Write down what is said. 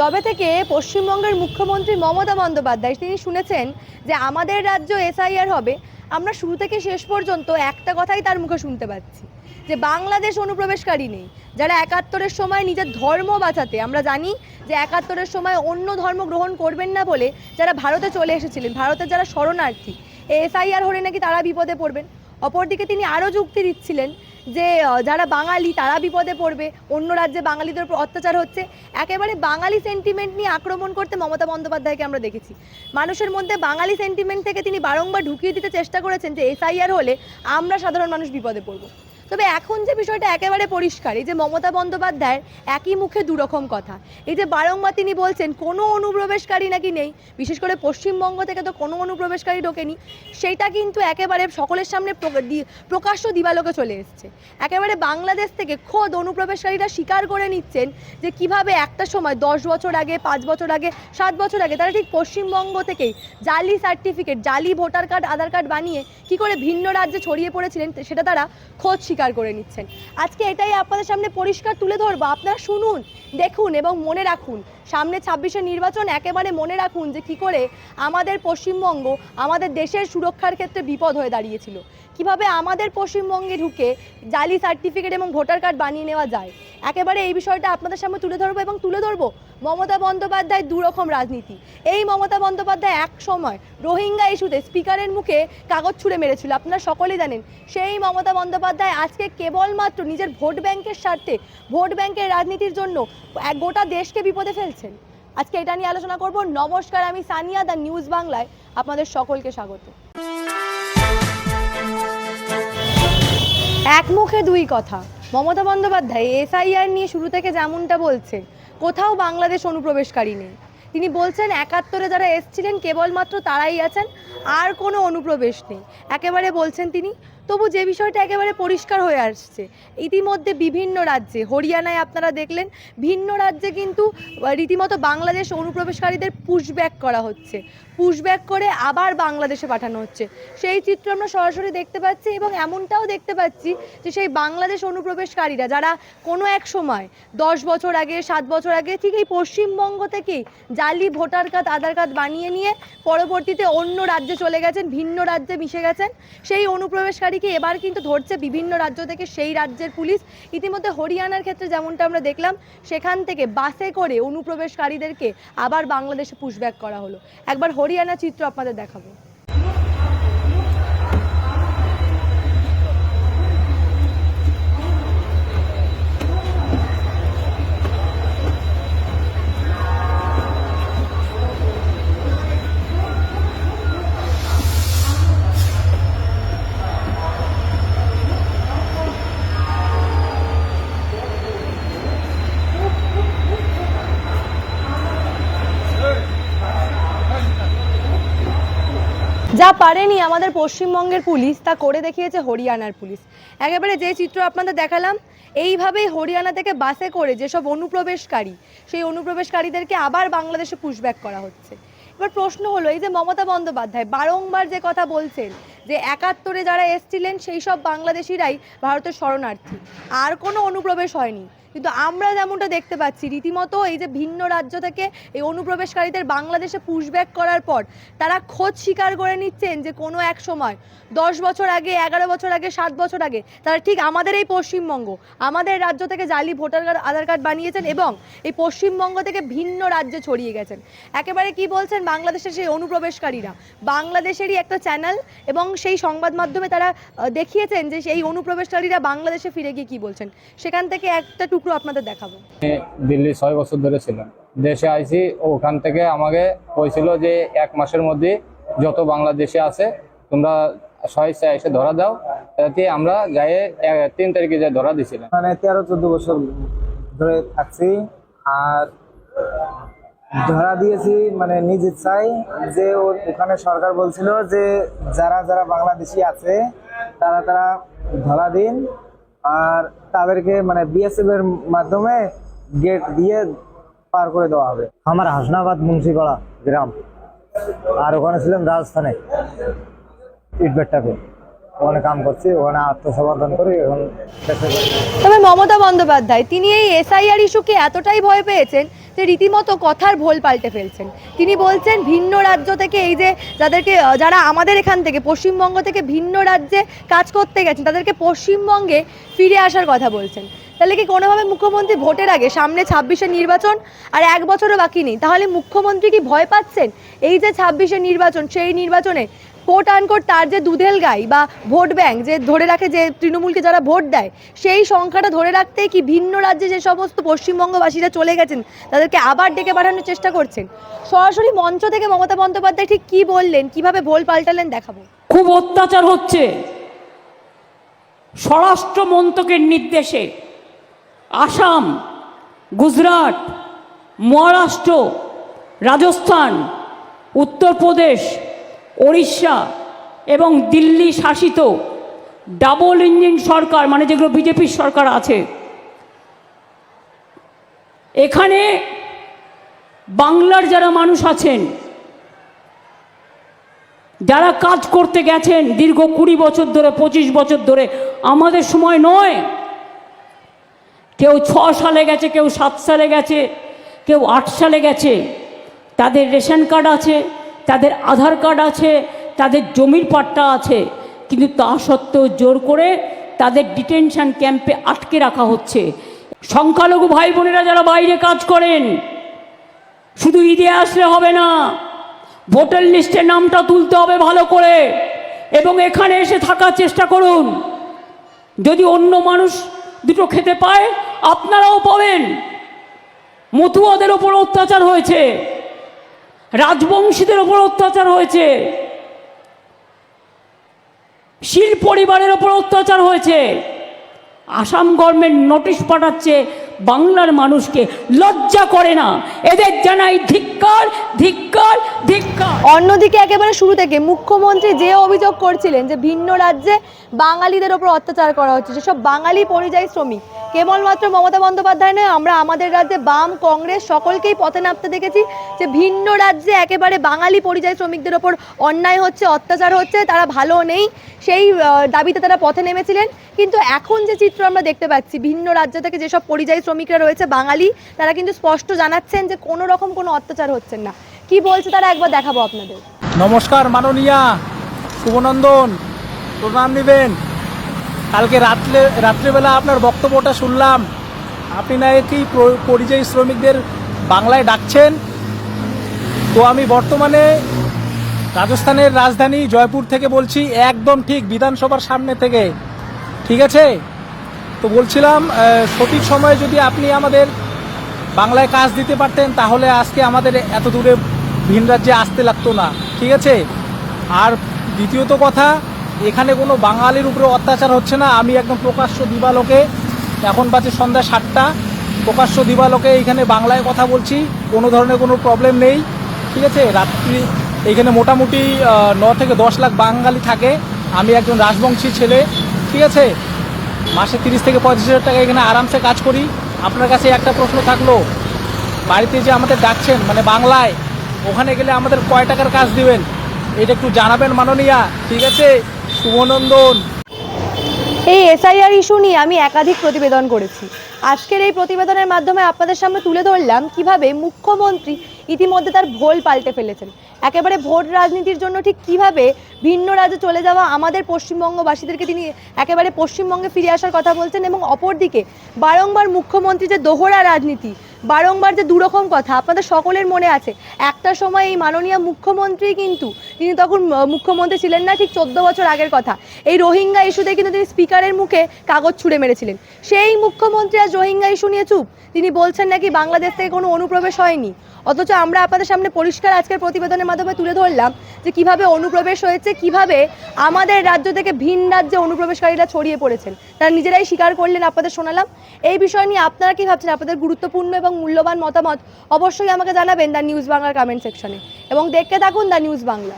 যবে থেকে পশ্চিমবঙ্গের মুখ্যমন্ত্রী মমতা বন্দ্যোপাধ্যায়, তিনি শুনেছেন যে আমাদের রাজ্য এসআইআর হবে। আমরা শুরু থেকে শেষ পর্যন্ত একটা কথাই তার মুখে শুনতে পাচ্ছি, যে বাংলাদেশ অনুপ্রবেশকারী নেই। যারা একাত্তরের সময় নিজের ধর্ম বাঁচাতে, আমরা জানি যে একাত্তরের সময় অন্য ধর্ম গ্রহণ করবেন না বলে যারা ভারতে চলে এসেছিলেন, ভারতের যারা শরণার্থী, এসআইআর হলে নাকি তারা বিপদে পড়বেন। অপরদিকে তিনি আরও যুক্তি দিচ্ছিলেন যে যারা বাঙালি তারা বিপদে পড়বে, অন্য রাজ্যে বাঙালিদের উপর অত্যাচার হচ্ছে। একেবারে বাঙালি সেন্টিমেন্ট নিয়ে আক্রমণ করতে মমতা বন্দ্যোপাধ্যায়কে আমরা দেখেছি। মানুষের মধ্যে বাঙালি সেন্টিমেন্ট থেকে তিনি বারংবার ঢুকিয়ে দিতে চেষ্টা করেছেন যে, এসআইআর হলে আমরা সাধারণ মানুষ বিপদে পড়ব। তবে এখন যে বিষয়টা একেবারে পরিষ্কার, এই যে মমতা বন্দ্যোপাধ্যায়ের একই মুখে দুরকম কথা, এই যে বারংবার তিনি বলছেন কোনো অনুপ্রবেশকারী নাকি নেই, বিশেষ করে পশ্চিমবঙ্গ থেকে তো কোনো অনুপ্রবেশকারী ঢোকেনি সেটা কিন্তু একেবারে সকলের সামনে প্রকাশ্য দিবালোকে চলে এসছে। একেবারে বাংলাদেশ থেকে খোদ অনুপ্রবেশকারীরা স্বীকার করে নিচ্ছেন যে কীভাবে একটা সময় দশ বছর আগে, পাঁচ বছর আগে, সাত বছর আগে তারা ঠিক পশ্চিমবঙ্গ থেকেই জালি সার্টিফিকেট জালি ভোটার কার্ড আধার কার্ড বানিয়ে কি করে ভিন্ন রাজ্যে ছড়িয়ে পড়েছিলেন, সেটা তারা খোঁজ স্বীকার করে নিচ্ছেন। আজকে এটাই আপনাদের সামনে পরিষ্কার তুলে ধরবো। আপনারা শুনুন, দেখুন এবং মনে রাখুন। সামনে ছাব্বিশে নির্বাচন, একেবারে মনে রাখুন যে কি করে আমাদের পশ্চিমবঙ্গ আমাদের দেশের সুরক্ষার ক্ষেত্রে বিপদ হয়ে দাঁড়িয়েছিল। কীভাবে আমাদের পশ্চিমবঙ্গে ঢুকে জালি সার্টিফিকেট এবং ভোটার কার্ড বানিয়ে নেওয়া যায়। একেবারে এই বিষয়টা আপনাদের সামনে তুলে ধরবো এবং তুলে ধরবো। মমতা বন্দ্যোপাধ্যায় দুরকম রাজনীতি। এই মমতা বন্দ্যোপাধ্যায় এক সময় রোহিঙ্গা ইস্যুতে স্পিকারের মুখে কাগজ ছুঁড়ে মেরেছিল। আপনারা সকলেই জানেন, সেই মমতা বন্দ্যোপাধ্যায় আজকে কেবলমাত্র নিজের ভোট ব্যাংকের স্বার্থে, ভোট ব্যাংকের রাজনীতির জন্য এক গোটা দেশকে বিপদে ফেলছেন। আজকে এটা নিয়ে আলোচনা করব। নমস্কার, আমি সানিয়া, দ্য নিউজ বাংলায়। আপনাদের সকলকে স্বাগত। এক মুখে দুই কথা। মমতা বন্দ্যোপাধ্যায় এসআইআর নিয়ে শুরু থেকে যেমনটা বলছেন কোথাও বাংলাদেশ অনুপ্রবেশকারী নেই। তিনি বলছেন, একাত্তরে যারা এসছিলেন, কেবলমাত্র তারাই আছেন, আর কোনো অনুপ্রবেশ নেই। একেবারে বলছেন তিনি তবু যে বিষয়টা একেবারে পরিষ্কার হয়ে আসছে, ইতিমধ্যে বিভিন্ন রাজ্যে, হরিয়ানায় আপনারা দেখলেন, ভিন্ন রাজ্যে কিন্তু রীতিমতো বাংলাদেশ অনুপ্রবেশকারীদের পুশব্যাক করা হচ্ছে। পুশব্যাক করে আবার বাংলাদেশে পাঠানো হচ্ছে। সেই চিত্র আমরা সরাসরি দেখতে পাচ্ছি এবং এমনটাও দেখতে পাচ্ছি যে সেই বাংলাদেশ অনুপ্রবেশকারীরা যারা কোনো এক সময়, দশ বছর আগে, সাত বছর আগে, ঠিক এই পশ্চিমবঙ্গ থেকেই জালি, ভোটার কার্ড, আধার কার্ড বানিয়ে নিয়ে পরবর্তীতে অন্য রাজ্যে চলে গেছেন, ভিন্ন রাজ্যে মিশে গেছেন, সেই অনুপ্রবেশকারীকে এবার কিন্তু ধরছে বিভিন্ন রাজ্য থেকে সেই রাজ্যের পুলিশ। ইতিমধ্যে হরিয়ানার ক্ষেত্রে যেমনটা আমরা দেখলাম, সেখান থেকে বাসে করে অনুপ্রবেশকারীদেরকে আবার বাংলাদেশে পুশব্যাক করা হলো। একবার হরিয়ানা চিত্র আপনাদের দেখাবো। যা পারেনি আমাদের পশ্চিমবঙ্গের পুলিশ, তা করে দেখিয়েছে হরিয়ানার পুলিশ। একেবারে যে চিত্র আপনাদের দেখালাম, এইভাবেই হরিয়ানা থেকে বাসে করে যেসব অনুপ্রবেশকারী, সেই অনুপ্রবেশকারীদেরকে আবার বাংলাদেশে পুশব্যাক করা হচ্ছে। এবার প্রশ্ন হলো, এই যে মমতা বন্দ্যোপাধ্যায় বারংবার যে কথা বলছেন, যে একাত্তরে যারা এসছিলেন, সেই সব বাংলাদেশিরাই ভারতের শরণার্থী। আর কোনো অনুপ্রবেশ হয়নি। কিন্তু আমরা যেমনটা দেখতে পাচ্ছি, রীতিমতো এই যে ভিন্ন রাজ্য থেকে এই অনুপ্রবেশকারীদের বাংলাদেশে পুশব্যাক করার পর তারা খোঁজ স্বীকার করে নিচ্ছেন যে কোনো এক সময়, দশ বছর আগে, এগারো বছর আগে, সাত বছর আগে তারা ঠিক আমাদের এই পশ্চিমবঙ্গ, আমাদের রাজ্য থেকে জালি ভোটার কার্ড, আধার কার্ড বানিয়েছেন এবং এই পশ্চিমবঙ্গ থেকে ভিন্ন রাজ্যে ছড়িয়ে গেছেন। একেবারে কি বলছেন বাংলাদেশের সেই অনুপ্রবেশকারীরা? বাংলাদেশেরই একটা চ্যানেল এবং সেই সংবাদ মাধ্যমে তারা দেখিয়েছেন যে সেই অনুপ্রবেশকারীরা বাংলাদেশে ফিরে গিয়ে কি বলছেন? সেখান থেকে একটা টুকরো আপনাদের দেখাবো। দিল্লি ছয় বছর ধরে ছিলাম। দেশে আইছি ওখান থেকে আমাকে বলছিল যে এক মাসের মধ্যে যত বাংলাদেশে আছে তোমরা স্বেচ্ছা এসে ধরা দাও। তাতে আমরা যাই তিন তারিখে যাই ধরা দিছিলাম। মানে তেরো চোদ্দ বছর ধরে থাকছি আর ধরা দিয়েছি মানে নিজ ইচ্ছাই যে ওখানে সরকার বলছিল যে যারা যারা বাংলাদেশি আছে তারা তারা ধরা দিন। আর তাদেরকে মানে বিএসএফ এর মাধ্যমে গেট দিয়ে পার করে দেওয়া হবে। আমার হাসনাবাদ মুন্সিপাড়া গ্রাম। আর ওখানে ছিলাম রাজস্থানে। ইটবেটটাকে ওখানে কাম করছি ওখানে আত্মসমর্পণ করি এখন তবে মমতা বন্দ্যোপাধ্যায় তিনি এই এসআইআর ইস্যুকে এতটাই ভয় পেয়েছেন যে রীতিমতো কথার ভোল পাল্টে ফেলছেন। তিনি বলছেন, ভিন্ন রাজ্য থেকে এই যে যাদেরকে যারা আমাদের এখান থেকে, পশ্চিমবঙ্গ থেকে ভিন্ন রাজ্যে কাজ করতে গেছেন, তাদেরকে পশ্চিমবঙ্গে ফিরে আসার কথা বলছেন। তাহলে কি কোনোভাবে মুখ্যমন্ত্রী ভোটের আগে সামনে ছাব্বিশের নির্বাচন আর এক বছরও বাকি নেই? তাহলে মুখ্যমন্ত্রী কি ভয় পাচ্ছেন? এই যে ছাব্বিশের নির্বাচন, সেই নির্বাচনে কোট আনকোট তার যে দুধেল গাই বা ভোট ব্যাংক যে ধরে রাখে যে তৃণমূলকে যারা ভোট দেয়, সেই সংখ্যাটা ধরে রাখতেই কি ভিন্ন রাজ্যে যে সমস্ত পশ্চিমবঙ্গবাসীরা চলে গেছেন, তাদেরকে আবার ডেকে পাঠানোর চেষ্টা করছেন? সরাসরি মঞ্চ থেকে মমতা বন্দ্যোপাধ্যায় ঠিক কি বললেন? কীভাবে ভোল পাল্টালেন দেখাবো। খুব অত্যাচার হচ্ছে। স্বরাষ্ট্র মন্ত্রকের নির্দেশে আসাম, গুজরাট, মহারাষ্ট্র, রাজস্থান, উত্তরপ্রদেশ ওড়িশা এবং দিল্লি শাসিত ডাবল ইঞ্জিন সরকার মানে যেগুলো বিজেপির সরকার আছে। এখানে বাংলার যারা মানুষ আছেন, যারা কাজ করতে গেছেন দীর্ঘ কুড়ি বছর ধরে, পঁচিশ বছর ধরে, আমাদের সময় নয়। কেউ ছ সালে গেছে, কেউ সাত সালে গেছে, কেউ আট সালে গেছে, তাদের রেশন কার্ড আছে তাদের আধার কার্ড আছে, তাদের জমির পাট্টা আছে, কিন্তু তা সত্ত্বেও জোর করে তাদের ডিটেনশন ক্যাম্পে আটকে রাখা হচ্ছে। সংখ্যালঘু ভাই বোনেরা যারা বাইরে কাজ করেন, শুধু ঈদে আসলে হবে না, ভোটার লিস্টে নামটা তুলতে হবে ভালো করে, এবং এখানে এসে থাকার চেষ্টা করুন। যদি অন্য মানুষ দুটো খেতে পায়, আপনারাও পাবেন। মতুয়াদের ওপর অত্যাচার হয়েছে। রাজবংশীদের ওপর অত্যাচার হয়েছে। শিল পরিবারের ওপর অত্যাচার হয়েছে। আসাম গভর্নমেন্ট নোটিশ পাঠাচ্ছে বাংলার মানুষকে লজ্জা করে না। এদের জানাই ধিক্কার ধিক্কার ধিক্কার। অন্যদিকে একেবারে শুরু থেকে মুখ্যমন্ত্রী যে অভিযোগ করছিলেন যে ভিন্ন রাজ্যে বাঙালিদের ওপর অত্যাচার করা হচ্ছে যেসব বাঙালি পরিযায়ী শ্রমিক, কেবলমাত্র মমতা বন্দ্যোপাধ্যায় নয়, আমরা আমাদের রাজ্যে বাম, কংগ্রেস সকলকেই পথে নামতে দেখেছি যে ভিন্ন রাজ্যে একেবারে বাঙালি পরিযায়ী শ্রমিকদের ওপর অন্যায় হচ্ছে, অত্যাচার হচ্ছে, তারা ভালো নেই, সেই দাবিতে তারা পথে নেমেছিলেন। কিন্তু এখন যে চিত্র আমরা দেখতে পাচ্ছি, ভিন্ন রাজ্য থেকে যেসব পরিযায়ী শ্রমিকরা রয়েছে, বাঙালি, তারা কিন্তু স্পষ্ট জানাচ্ছেন যে কোনো রকম কোনো অত্যাচার হচ্ছে না। কি বলছে তারা? একবার দেখাবো আপনাদের। নমস্কার, মাননীয়া, শুভনন্দন, প্রণাম নেবেন। কালকে রাত্রে, রাত্রেবেলা আপনার বক্তব্যটা শুনলাম। আপনি নাকি প্র- পরিযায়ী শ্রমিকদের বাংলায় ডাকছেন? তো আমি বর্তমানে রাজস্থানের রাজধানী জয়পুর থেকে বলছি, একদম ঠিক বিধানসভার সামনে থেকে। ঠিক আছে? তো বলছিলাম সঠিক সময়ে যদি আপনি আমাদের বাংলায় কাজ দিতে পারতেন, তাহলে আজকে আমাদের এত দূরে ভিন রাজ্যে আসতে লাগতো না, ঠিক আছে? আর দ্বিতীয়ত কথা, এখানে কোনো বাঙালির উপরে অত্যাচার হচ্ছে না। আমি একদম প্রকাশ্য দিবালোকে, এখন বাজে সন্ধ্যা সাতটা, প্রকাশ্য দিবালোকে এখানে বাংলায় কথা বলছি, কোনো ধরনের কোনো প্রবলেম নেই, ঠিক আছে? রাত্রি, এখানে মোটামুটি ন থেকে দশ লাখ বাঙালি থাকে। আমি একজন রাজবংশী ছেলে, ঠিক আছে? মাসে তিরিশ থেকে পঁয়ত্রিশ হাজার টাকা এখানে আরামসে কাজ করি। আপনার কাছে একটা প্রশ্ন থাকল, বাড়িতে যে আমাদের ডাকছেন মানে বাংলায়, ওখানে গেলে আমাদের কয় টাকার কাজ দিবেন? এটা একটু জানাবেন মাননীয়া, ঠিক আছে? শুভনন্দন। এই এসআইআর ইস্যু নিয়ে আমি একাধিক প্রতিবেদন করেছি। আজকের এই প্রতিবেদনের মাধ্যমে আপনাদের সামনে তুলে ধরলাম কীভাবে মুখ্যমন্ত্রী ইতিমধ্যে তার ভোল পাল্টে ফেলেছেন। একেবারে ভোট রাজনীতির জন্য ঠিক কীভাবে ভিন্ন রাজ্যে চলে যাওয়া আমাদের পশ্চিমবঙ্গবাসীদেরকে তিনি একেবারে পশ্চিমবঙ্গে ফিরে আসার কথা বলছেন এবং অপরদিকে বারংবার মুখ্যমন্ত্রী যে দোহরা রাজনীতি বারংবার যে দুরকম কথা আপনাদের সকলের মনে আছে। একটা সময় এই মাননীয় মুখ্যমন্ত্রী কিন্তু, তিনি তখন মুখ্যমন্ত্রী ছিলেন না, ঠিক চোদ্দ বছর আগের কথা। এই রোহিঙ্গা ইস্যুতে কিন্তু তিনি স্পিকারের মুখে কাগজ ছুঁড়ে মেরেছিলেন। সেই মুখ্যমন্ত্রী আজ রোহিঙ্গা ইস্যু নিয়ে চুপ। তিনি বলছেন নাকি বাংলাদেশ থেকে কোনো অনুপ্রবেশ হয়নি। অথচ আমরা আপনাদের সামনে পরিষ্কার আজকের প্রতিবেদনের মাধ্যমে তুলে ধরলাম যে কীভাবে অনুপ্রবেশ হয়েছে, কীভাবে আমাদের রাজ্য থেকে ভিন রাজ্যে অনুপ্রবেশকারীরা ছড়িয়ে পড়েছেন। তারা নিজেরাই স্বীকার করলেন, আপনাদের শোনালাম। এই বিষয় নিয়ে আপনারা কি ভাবছেন? আপনাদের গুরুত্বপূর্ণ এবং মূল্যবান মতামত অবশ্যই আমাকে জানাবেন দ্য নিউজ বাংলার কমেন্ট সেকশনে এবং দেখতে থাকুন দ্য নিউজ বাংলা।